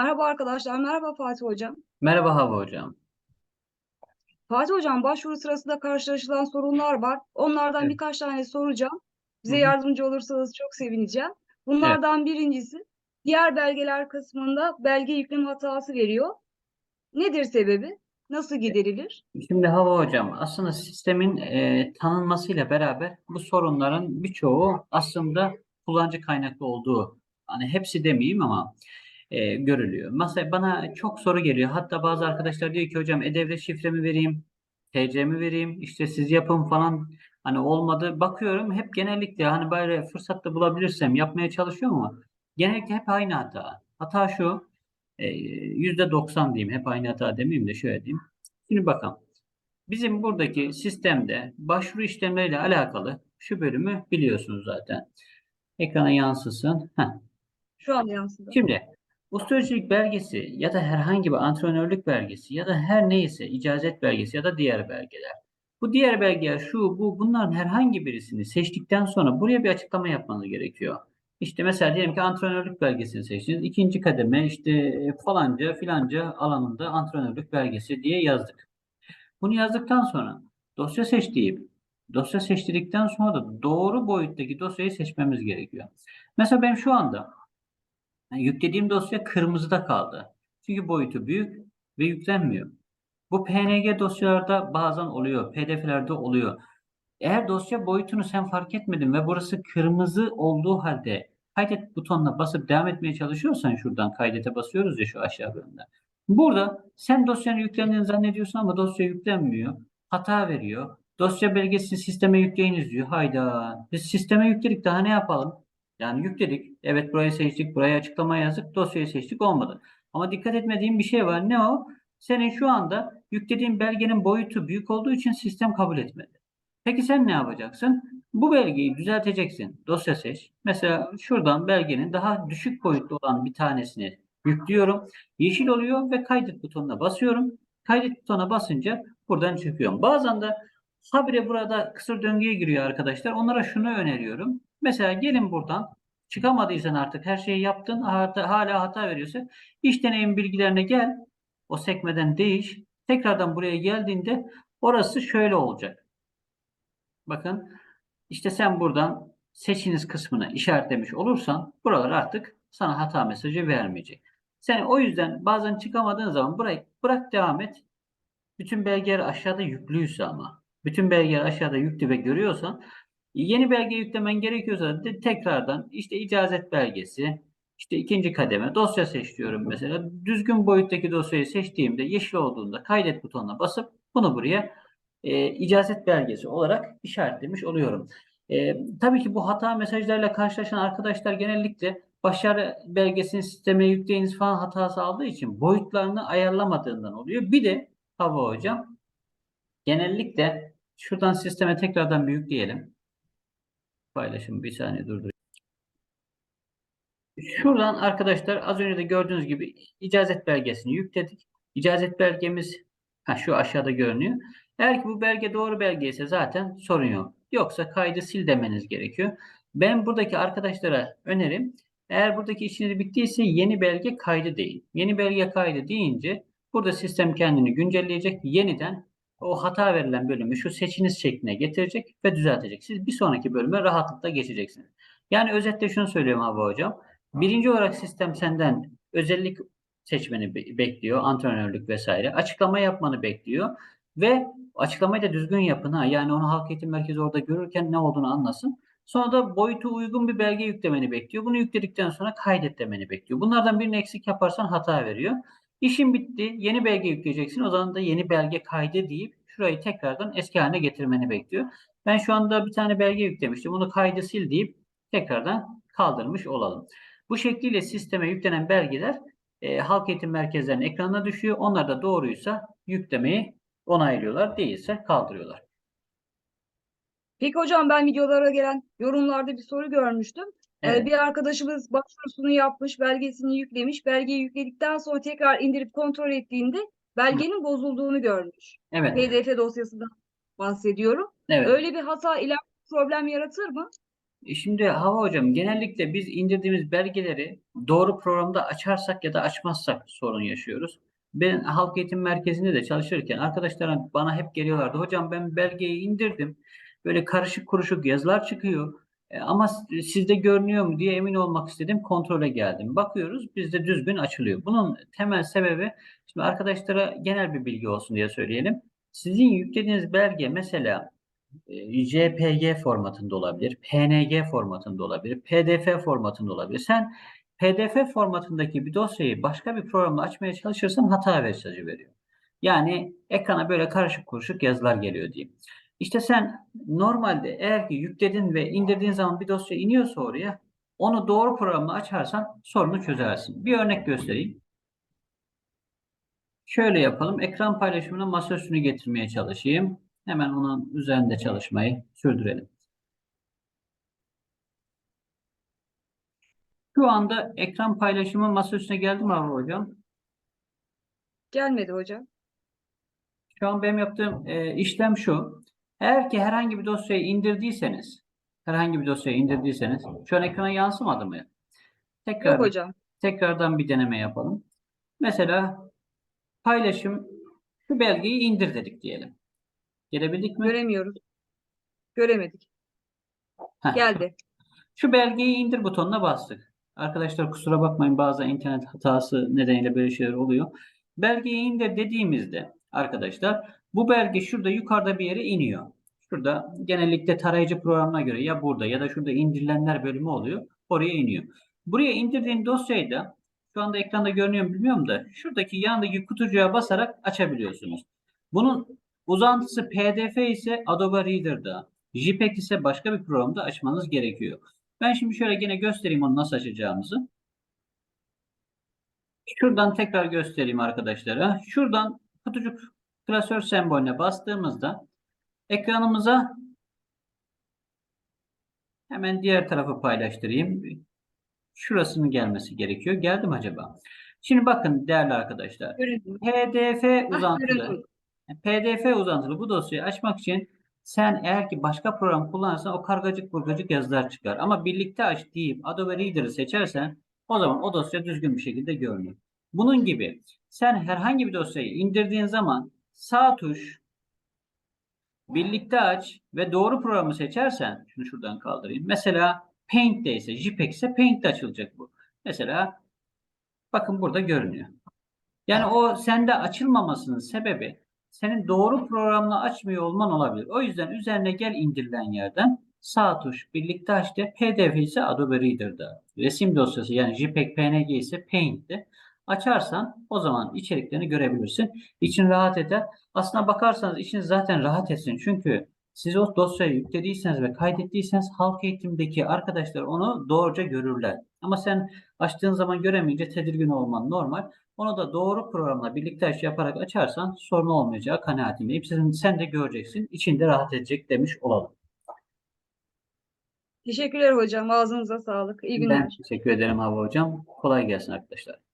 Merhaba arkadaşlar, merhaba Fatih Hocam. Merhaba Hava Hocam. Fatih Hocam, başvuru sırasında karşılaşılan sorunlar var. Onlardan Evet. birkaç tane soracağım. Bize Hı hı. yardımcı olursanız çok sevineceğim. Bunlardan birincisi, diğer belgeler kısmında belge yükleme hatası veriyor. Nedir sebebi? Nasıl giderilir? Şimdi Hava Hocam aslında sistemin e, tanınmasıyla beraber bu sorunların birçoğu aslında kullanıcı kaynaklı olduğu hani hepsi demeyeyim ama e, görülüyor. Mesela bana çok soru geliyor. Hatta bazı arkadaşlar diyor ki hocam e-devlet şifremi vereyim, TC'mi vereyim, işte siz yapın falan hani olmadı. Bakıyorum hep genellikle hani böyle fırsatta bulabilirsem yapmaya çalışıyorum ama genellikle hep aynı hata. Hata şu e, %90 diyeyim hep aynı hata demeyeyim de şöyle diyeyim. Şimdi bakalım. Bizim buradaki sistemde başvuru işlemleriyle alakalı şu bölümü biliyorsunuz zaten. Ekrana yansısın. Heh. Şu an yansıdı. Şimdi ustaçılık belgesi ya da herhangi bir antrenörlük belgesi ya da her neyse icazet belgesi ya da diğer belgeler. Bu diğer belgeler şu bu bunların herhangi birisini seçtikten sonra buraya bir açıklama yapmanız gerekiyor. İşte mesela diyelim ki antrenörlük belgesini seçtiniz. İkinci kademe işte e, falanca filanca alanında antrenörlük belgesi diye yazdık. Bunu yazdıktan sonra dosya seç deyip dosya seçtirdikten sonra da doğru boyuttaki dosyayı seçmemiz gerekiyor. Mesela ben şu anda yani yüklediğim dosya kırmızıda kaldı. Çünkü boyutu büyük ve yüklenmiyor. Bu PNG dosyalarda bazen oluyor, PDF'lerde oluyor. Eğer dosya boyutunu sen fark etmedin ve burası kırmızı olduğu halde kaydet butonuna basıp devam etmeye çalışıyorsan şuradan kaydete basıyoruz ya şu aşağı bölümde. Burada sen dosyanın yüklendiğini zannediyorsun ama dosya yüklenmiyor. Hata veriyor. Dosya belgesi sisteme yükleyiniz diyor. Hayda. Biz sisteme yükledik daha ne yapalım? Yani yükledik. Evet burayı seçtik. Buraya açıklama yazdık. Dosyayı seçtik. Olmadı. Ama dikkat etmediğim bir şey var. Ne o? Senin şu anda yüklediğin belgenin boyutu büyük olduğu için sistem kabul etmedi. Peki sen ne yapacaksın? Bu belgeyi düzelteceksin. Dosya seç. Mesela şuradan belgenin daha düşük boyutlu olan bir tanesini yüklüyorum. Yeşil oluyor ve kaydet butonuna basıyorum. Kaydet butonuna basınca buradan çıkıyorum. Bazen de habire burada kısır döngüye giriyor arkadaşlar. Onlara şunu öneriyorum. Mesela gelin buradan çıkamadıysan artık her şeyi yaptın hala hata veriyorsa iş deneyim bilgilerine gel. O sekmeden değiş. Tekrardan buraya geldiğinde orası şöyle olacak. Bakın işte sen buradan seçiniz kısmını işaretlemiş olursan buralar artık sana hata mesajı vermeyecek. Sen o yüzden bazen çıkamadığın zaman burayı bırak devam et. Bütün belgeler aşağıda yüklüyse ama bütün belgeler aşağıda yüklü ve görüyorsan yeni belge yüklemen gerekiyorsa de tekrardan işte icazet belgesi işte ikinci kademe dosya seç diyorum mesela. Düzgün boyuttaki dosyayı seçtiğimde yeşil olduğunda kaydet butonuna basıp bunu buraya e, icazet belgesi olarak işaretlemiş oluyorum. E, tabii ki bu hata mesajlarıyla karşılaşan arkadaşlar genellikle başarı belgesini sisteme yükleyiniz falan hatası aldığı için boyutlarını ayarlamadığından oluyor. Bir de Hava hocam genellikle şuradan sisteme tekrardan bir yükleyelim. Paylaşım bir saniye durdurayım. Şuradan arkadaşlar az önce de gördüğünüz gibi icazet belgesini yükledik. İcazet belgemiz ha, şu aşağıda görünüyor. Eğer ki bu belge doğru belge ise zaten sorun yok. Yoksa kaydı sil demeniz gerekiyor. Ben buradaki arkadaşlara önerim eğer buradaki işiniz bittiyse yeni belge kaydı değil. Yeni belge kaydı deyince burada sistem kendini güncelleyecek. Yeniden o hata verilen bölümü şu seçiniz şekline getirecek ve düzeltecek. Siz bir sonraki bölüme rahatlıkla geçeceksiniz. Yani özetle şunu söylüyorum abi hocam. Birinci olarak sistem senden özellik seçmeni be- bekliyor. Antrenörlük vesaire. Açıklama yapmanı bekliyor. Ve açıklamayı da düzgün yapın ha. Yani onu halk eğitim merkezi orada görürken ne olduğunu anlasın. Sonra da boyutu uygun bir belge yüklemeni bekliyor. Bunu yükledikten sonra kaydet demeni bekliyor. Bunlardan birini eksik yaparsan hata veriyor. İşin bitti. Yeni belge yükleyeceksin. O zaman da yeni belge kaydı deyip şurayı tekrardan eski haline getirmeni bekliyor. Ben şu anda bir tane belge yüklemiştim. Bunu kaydı sil deyip tekrardan kaldırmış olalım. Bu şekliyle sisteme yüklenen belgeler e, halk eğitim merkezlerinin ekranına düşüyor. Onlar da doğruysa yüklemeyi onaylıyorlar. Değilse kaldırıyorlar. Peki hocam ben videolara gelen yorumlarda bir soru görmüştüm. Ee, Evet. bir arkadaşımız başvurusunu yapmış, belgesini yüklemiş. Belgeyi yükledikten sonra tekrar indirip kontrol ettiğinde belgenin bozulduğunu görmüş. Evet. PDF dosyasından bahsediyorum. Evet. Öyle bir hata ileride problem yaratır mı? E Şimdi Hava Hocam genellikle biz indirdiğimiz belgeleri doğru programda açarsak ya da açmazsak sorun yaşıyoruz. Ben halk eğitim merkezinde de çalışırken arkadaşlar bana hep geliyorlardı. Hocam ben belgeyi indirdim. Böyle karışık kuruşuk yazılar çıkıyor. E, ama s- sizde görünüyor mu diye emin olmak istedim. Kontrole geldim. Bakıyoruz bizde düzgün açılıyor. Bunun temel sebebi şimdi arkadaşlara genel bir bilgi olsun diye söyleyelim. Sizin yüklediğiniz belge mesela e, JPG formatında olabilir, PNG formatında olabilir, PDF formatında olabilir. Sen PDF formatındaki bir dosyayı başka bir programla açmaya çalışırsan hata mesajı veriyor. Yani ekrana böyle karışık kuruşuk yazılar geliyor diyeyim. İşte sen normalde eğer ki yükledin ve indirdiğin zaman bir dosya iniyorsa oraya onu doğru programla açarsan sorunu çözersin. Bir örnek göstereyim. Şöyle yapalım. Ekran paylaşımını masaüstüne getirmeye çalışayım. Hemen onun üzerinde çalışmayı sürdürelim. Şu anda ekran paylaşımı masaüstüne geldi mi Havva Hocam? Gelmedi hocam. Şu an benim yaptığım e, işlem şu. Eğer ki herhangi bir dosyayı indirdiyseniz, herhangi bir dosyayı indirdiyseniz, şu an ekrana yansımadı mı? Tekrar, Yok hocam. tekrardan bir deneme yapalım. Mesela paylaşım, şu belgeyi indir dedik diyelim. Gelebildik mi? Göremiyoruz. Göremedik. Heh. Geldi. Şu belgeyi indir butonuna bastık. Arkadaşlar kusura bakmayın bazen internet hatası nedeniyle böyle şeyler oluyor. Belgeyi indir dediğimizde arkadaşlar bu belge şurada yukarıda bir yere iniyor. Şurada genellikle tarayıcı programına göre ya burada ya da şurada indirilenler bölümü oluyor. Oraya iniyor. Buraya indirdiğin dosyayı da şu anda ekranda görünüyor mu bilmiyorum da şuradaki yanındaki kutucuğa basarak açabiliyorsunuz. Bunun uzantısı PDF ise Adobe Reader'da, JPEG ise başka bir programda açmanız gerekiyor. Ben şimdi şöyle gene göstereyim onu nasıl açacağımızı. Şuradan tekrar göstereyim arkadaşlara. Şuradan kutucuk klasör sembolüne bastığımızda ekranımıza hemen diğer tarafı paylaştırayım. Şurasının gelmesi gerekiyor. Geldi mi acaba? Şimdi bakın değerli arkadaşlar. PDF Ah, uzantılı. PDF uzantılı bu dosyayı açmak için sen eğer ki başka program kullanırsan o kargacık burgacık yazılar çıkar. Ama birlikte aç deyip Adobe Reader'ı seçersen o zaman o dosya düzgün bir şekilde görünür. Bunun gibi sen herhangi bir dosyayı indirdiğin zaman sağ tuş birlikte aç ve doğru programı seçersen şunu şuradan kaldırayım. Mesela Paint'te ise JPEG ise Paint'te açılacak bu. Mesela bakın burada görünüyor. Yani o sende açılmamasının sebebi senin doğru programla açmıyor olman olabilir. O yüzden üzerine gel indirilen yerden sağ tuş birlikte aç de PDF ise Adobe Reader'da. Resim dosyası yani JPEG, PNG ise Paint'te. Açarsan o zaman içeriklerini görebilirsin. İçin rahat eder. Aslına bakarsanız içiniz zaten rahat etsin. Çünkü siz o dosyayı yüklediyseniz ve kaydettiyseniz halk eğitimdeki arkadaşlar onu doğruca görürler. Ama sen açtığın zaman göremeyince tedirgin olman normal. Onu da doğru programla birlikte iş yaparak açarsan sorun olmayacağı kanaatindeyim. Sen, sen de göreceksin. içinde rahat edecek demiş olalım. Teşekkürler hocam. Ağzınıza sağlık. İyi Ben günler. teşekkür ederim Hava Hocam. Kolay gelsin arkadaşlar.